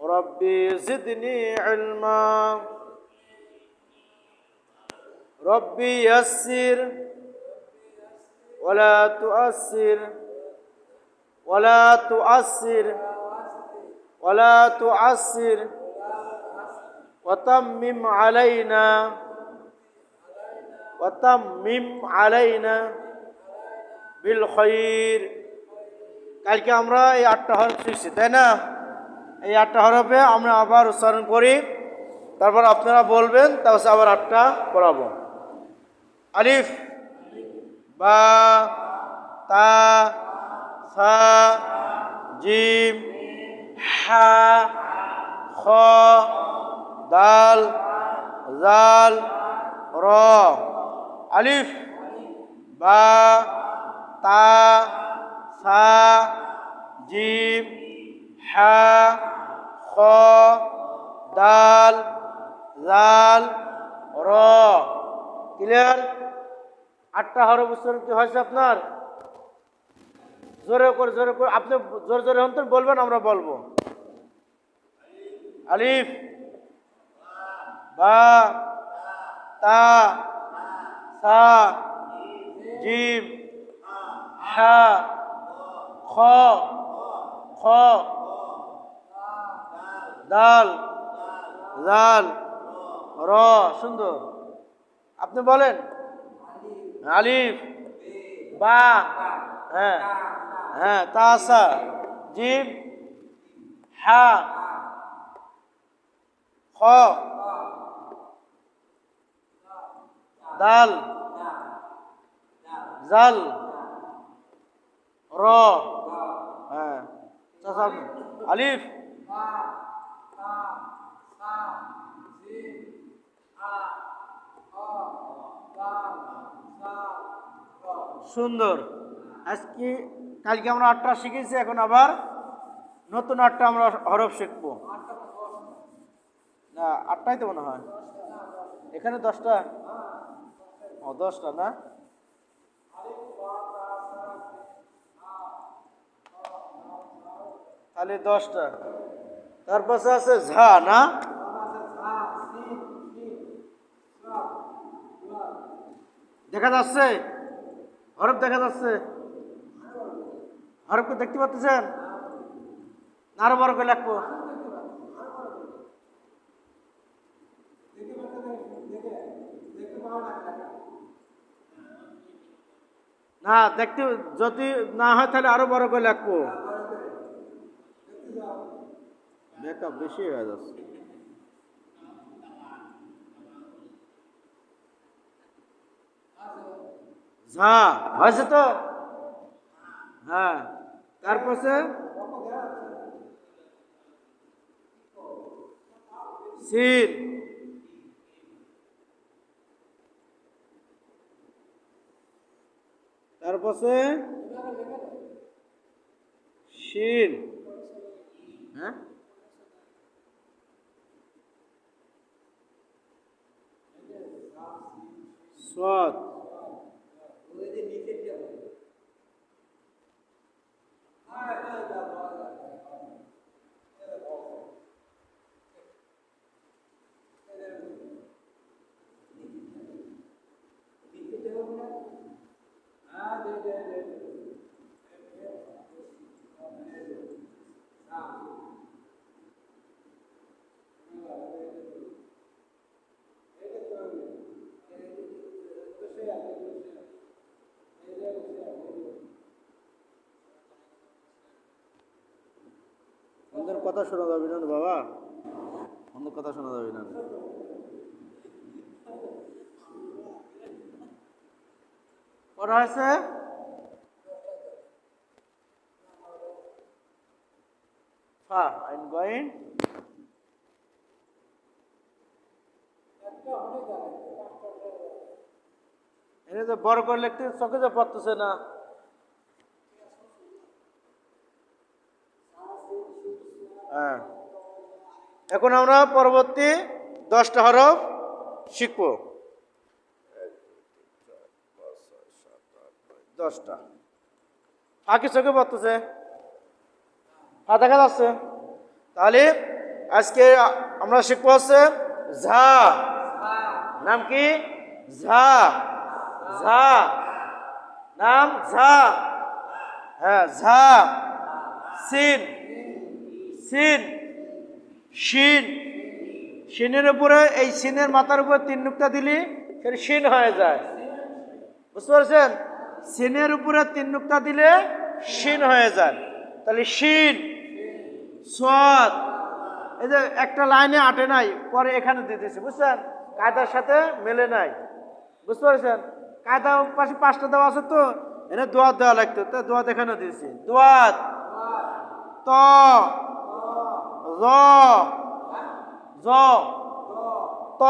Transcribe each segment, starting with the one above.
ربي زدني علما. ربي يسر ولا تؤثر ولا تؤثر ولا تعسر وتمم علينا وتمم علينا بالخير. কালকে আমরা এই আটটা হরফ শিখছি, তাই না? এই আটটা হরফে আমরা আবার উচ্চারণ করি। তারপর আপনারা বলবেন, তারপর আবার আটটা পড়াবো। আলিফ, বা, তা, সা, জিম, হা, খ, দাল, জাল, র। আলিফ, বা, তা সা, জিম, হা, খ, দাল, লাল, র। ক্লিয়ার আটটা হরফ কি হয়েছে আপনার? জোরে করে জোরে করে, আপনি জোরে জোরে হন তো, বলবেন, আমরা বলব। আলিফ, বা, তা, সা, জিম, হা খ খ, দাল, জাল, র, সুন্দর আপনি বলেন আলিফ, বা হ্যাঁ হ্যাঁ তাসা জিম, হা, খ, দাল, জাল, র। আলিফ সুন্দর। আজকে, কালকে আমরা আটটা শিখেছি, এখন আবার নতুন আটটা আমরা হরফ শিখব। না, আটটাই তো মনে হয়। এখানে দশটা? ও, দশটা না? তাহলে দশটা। তার পাশে আছে ঝা, না? দেখা যাচ্ছে? হরফ দেখা যাচ্ছে? হরফকে দেখতে পাচ্ছেন? আরও বড় করে লাগবো না, দেখতে যদি না হয় তাহলে আরও বড় করে লাগবো মেকআপ বেশি হয়ে যাচ্ছে। ঝা হয়েছে তো? হ্যাঁ তারপরে সিন তারপরে শিন হ্যাঁ? সৎ কথা শোনা যাবে না বাবা। আমাদের কথা শোনা যাবে না। করা হয়েছে হ্যাঁ আইন এনে তো বড় করে লিখতে চোখে যে পড়তেছে না হ্যাঁ এখন আমরা পরবর্তী দশটা হরফ শিখব। দশটা। ফাঁকি চোখে পড়তেছে। ফা দেখা যাচ্ছে তাহলে আজকে আমরা শিখব হচ্ছে ঝা। নাম কি? ঝা। ঝা। নাম ঝা। হ্যাঁ ঝা। সিন। সিন। শিন। শিনের উপরে, এই সিনের মাথার উপরে তিন নুকটা দিলি সেটা শিন হয়ে যায়। বুঝতে পারছেন? সিনের উপরে তিন নুকটা দিলে শিন হয়ে যায়। তাহলে শিন, সৎ। এই যে একটা লাইনে আটে নাই, পরে এখানে দিতেছে বুঝছেন? কায়দার সাথে মেলে নাই। বুঝতে পারছেন? কায়দা পাশে পাঁচটা দেওয়া আছে তো, এনে দোয়াত দেওয়া লাগতো। তো দোয়াত এখানে দিয়েছি। দোয়াত ত। র জ। ত।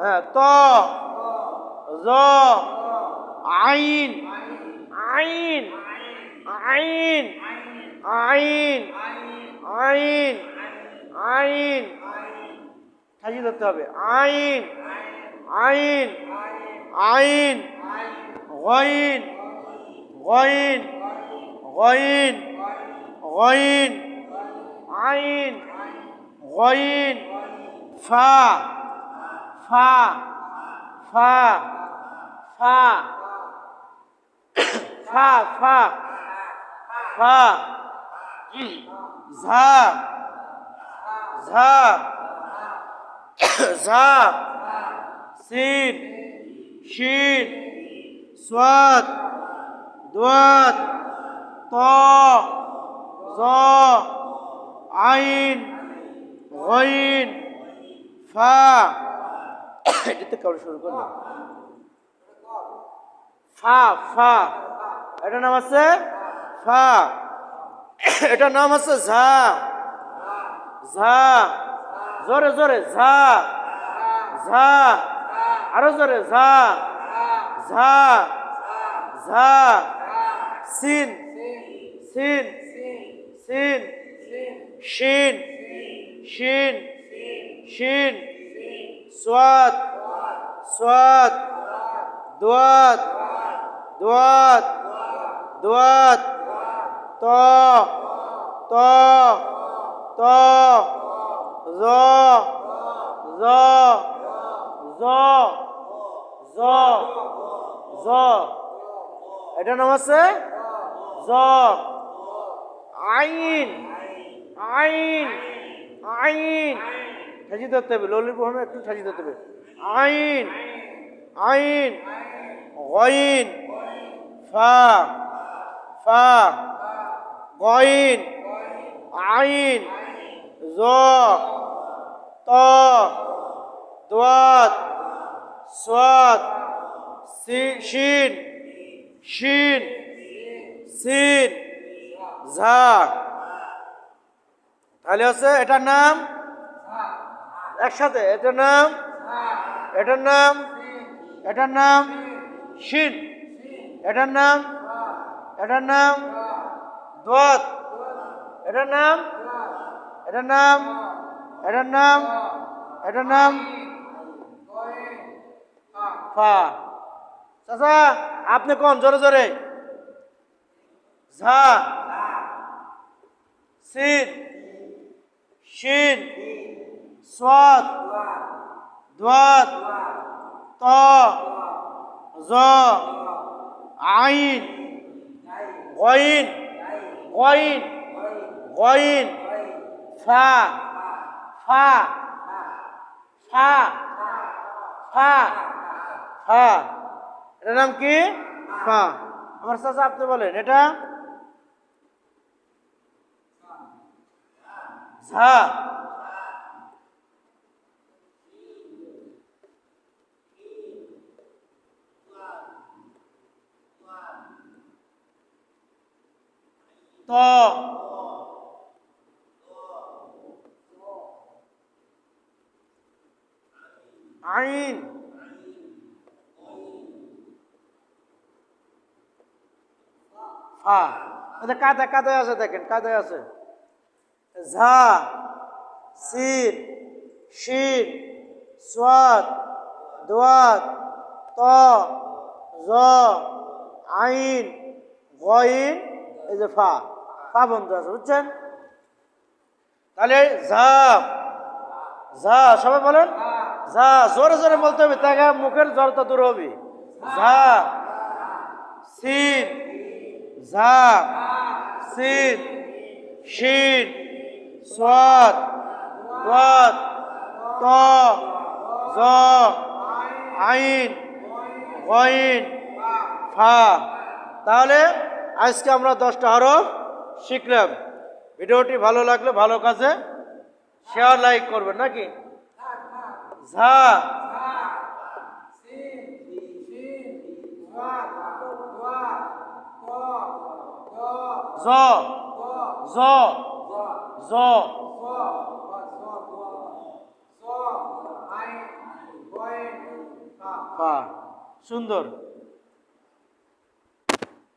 হ্যাঁ ত। জ। আইন। আইন। আইন। আইন। আইন। আইন। সাজিয়ে ধরতে হবে। আইন। আইন। আইন। গইন। গইন। গইন। গইন। আইন, গইন, ফা ফা ফা ফা ফা ফা ফা ঝা ঝা ঝা, সিন, শিন সাদ দোয়াত ত, জ আইন, গইন, ফা। এটাতে কাউরে শুরু করল। ফা ফা। এটা নাম আছে? ফা। এটা নাম আছে ঝা। ঝা। জোরে জোরে, ঝা। ঝা। আরও জোরে, ঝা। ঝা। ঝা। সিন। সিন। সিন। শিন শিন শিন সোয়াদ সোয়াদ দোয়াত দোয়াত দোয়াত ত ত ত, জ জ জ জ জ। এটার নাম আছে? জ। আইন। আইন আইন। ঠাজি ধরতে হবে ললির প্রথমে একটু ঠাজি ধরতে হবে। আইন আইন গইন ফা ফা গইন আইন জ ত দোয়াত সোয়াত শিন শিন সিন ঝা। তাহলে হচ্ছে এটার নাম একসাথে এটার নাম এটার নাম এটার নাম শিন এটার নাম এটার নাম দোয়াত এটার নাম এটার নাম এটার নাম এটার নাম ফা চাচা আপনি কোন জোরে জোরে ঝা সিন শিন সাদ দোয়াত ত, জ, আইন, গইন গইন গইন, ফা ফা ফা ফা ফা। এটার নাম কি? ফা। আমার চাচা আপনি বলেন, এটা? ঝা ত। আইন। ফা। এটা কাদা কাদায় আছে দেখেন কাদায় আছে। ঝা সিন শিন সোয়াদ দোয়াত ত, জ, আইন, গইন, এই যে ফা। পা বন্ধ আছে, বুঝছেন? তাহলে ঝা ঝা, সবাই বলেন? ঝা, জোরে জোরে বলতে হবে তাকে মুখের জ্বরটা দূর হবে। ঝা সিন ঝা সিন শিন সাদ ওয়াদ ত, জ, আইন গইন ফা। তাহলে আজকে আমরা দশটা হরফ শিখলাম। ভিডিওটি ভালো লাগলে ভালো কাজে শেয়ার লাইক করবেন, নাকি? ঝা। জ। জ। জ সুন্দর